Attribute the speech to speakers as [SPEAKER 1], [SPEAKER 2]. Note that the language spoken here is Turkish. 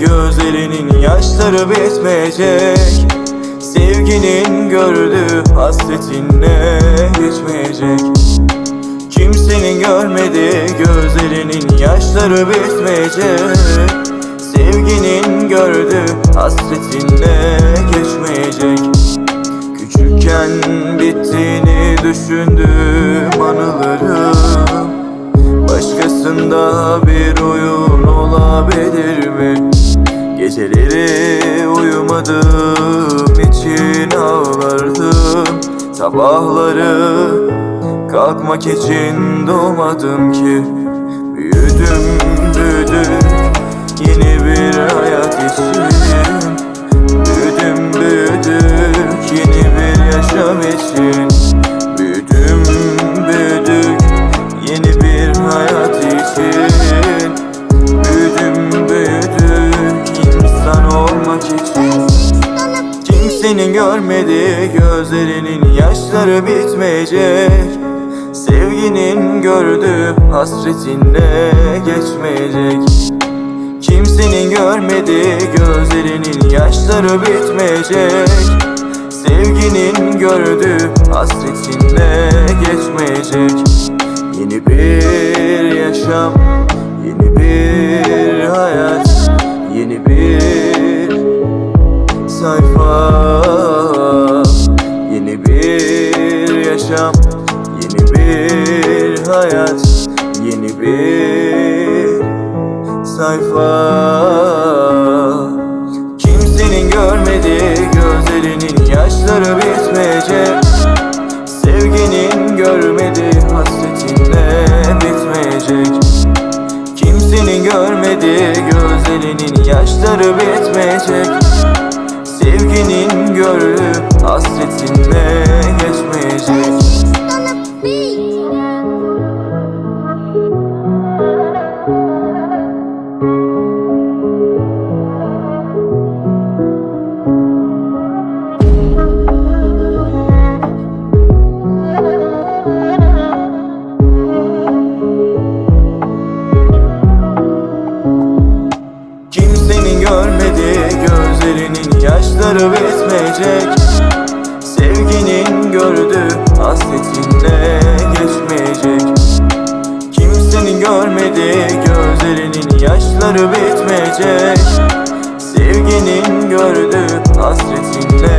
[SPEAKER 1] gözlerinin yaşları bitmeyecek. Sevginin gördüğü hasretinle geçmeyecek? Kimsenin görmediği gözlerinin yaşları bitmeyecek. Sevginin gördüğü hasretinle geçmeyecek? Küçükken bittiğini düşündüğüm anılarım Geceleri uyumadığım için ağlardım. Sabahları kalkmak için doğmadım ki. Büyüdüm büyüdüm yeni bir hayat için Kimsenin görmediği gözlerinin yaşları bitmeyecek. Sevginin gördüğü hasretinle geçmeyecek. Kimsenin görmediği gözlerinin yaşları bitmeyecek. Sevginin gördüğü hasretinle geçmeyecek. Yeni bir yaşam, bir hayat, yeni bir sayfa. Kimsenin görmediği gözlerinin yaşları bitmeyecek. Sevginin görmediği hasretinle bitmeyecek. Kimsenin görmediği gözlerinin yaşları bitmeyecek. Sevginin gördüğü hasretinle geçmeyecek yaşları bitmeyecek. Sevginin gördüğü hasretinle geçmeyecek. Kimsenin görmediği gözlerinin yaşları bitmeyecek. Sevginin gördüğü hasretinle